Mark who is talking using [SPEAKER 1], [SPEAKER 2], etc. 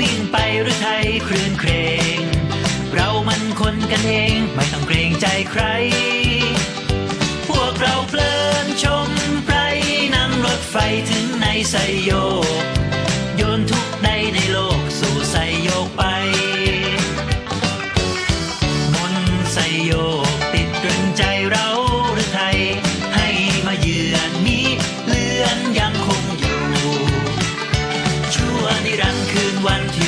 [SPEAKER 1] วิ่งไปหรือไทยครื่องเครง เรามันคนกันเองไม่ต้องเกรงใจใคร พวกเราเพลินชมไพรนั่งรถไฟถึงในไซโย one, two.